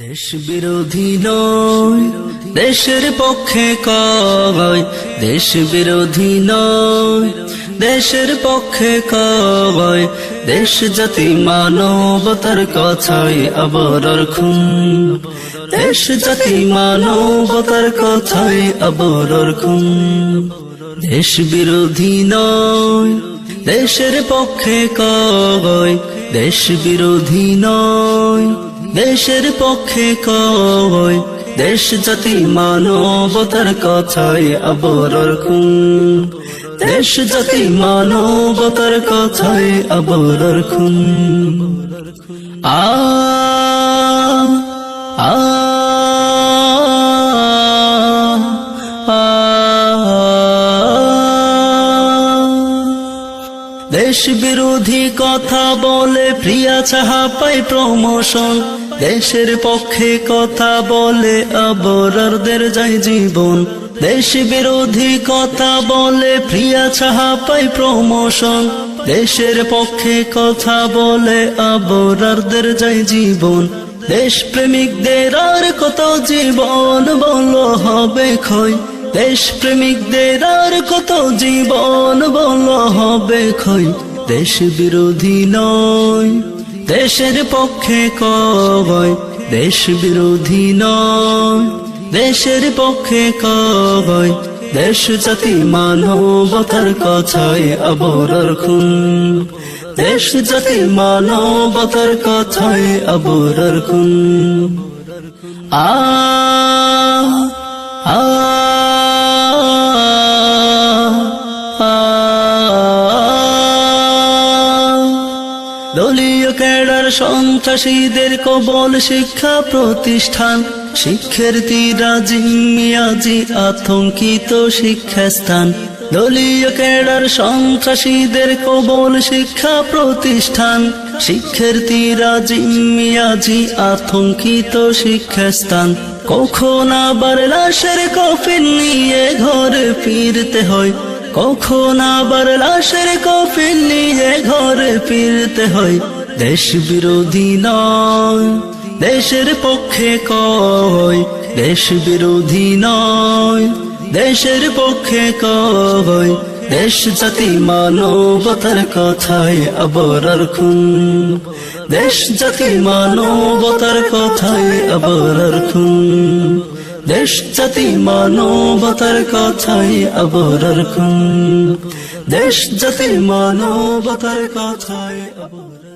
দেশ বিরোধী নয়, দেশের পক্ষে কয় দেশ বিরোধী নয়, দেশের পক্ষে কয় দেশ জাতি মানবতার কথায় আবরার খুন। দেশ জাতি মানবতার কথায় আবরার খুন। দেশ বিরোধী নয়, দেশের পক্ষে কয় দেশ বিরোধী নয় দেশের পক্ষে কয় দেশ জাতি মানবতার কথায় আবরার খুন দেশ জাতি মানবতার কথায় আবরার খুন আ আ দেশ বিরোধী কথা বলে প্রিয়া চাহা পাই প্রমোশন দেশের পক্ষে কথা বলে আবরারদের যাই জীবন। দেশ বিরোধী কথা বলে প্রিয়া চাহা পাই প্রমোশন দেশের পক্ষে কথা বলে আবরারদের যাই জীবন। দেশ প্রেমিকদের আর কত জীবন বলো হবে ক্ষয়। দেশ প্রেমিকদের আর কত জীবন বল হবে ক্ষয়। দেশ বিরোধী নয়। দেশের পক্ষে কয় দেশ বিরোধী নয়। দেশের পক্ষে কয় দেশ জাতি মানবতার কথায় আবরার খুন। দেশ জাতি মানবতার কথায় আবরার খুন। আ দলীয় ক্যাডার সন্ত্রাসীদের কবল শিক্ষা প্রতিষ্ঠান। শিক্ষার্থীরা জিম্মিয়াজি আতঙ্কিত শিক্ষাস্থান। দলীয় ক্যাডার সন্ত্রাসীদের কবল শিক্ষা প্রতিষ্ঠান। শিক্ষার্থীরা জিম্মিয়াজি আতঙ্কিত শিক্ষাস্থান। কখন আবার লাশের কফিন নিয়ে ঘরে ফিরতে হয়? কখন আবার লাশের কফিন নিয়ে ঘরে ফিরতে হয়? দেশ বিরোধী নয়, দেশের পক্ষে কয়? দেশ বিরোধী নয়, দেশের পক্ষে কয়? দেশ জাতি মানবতার কথায় আবরার খুন। দেশ জাতি মানবতার কথায় আবরার খুন। দেশ জাতি মানবতার কথাই আবরার খুন দেশ জাতি মানবতার কথাই আবরার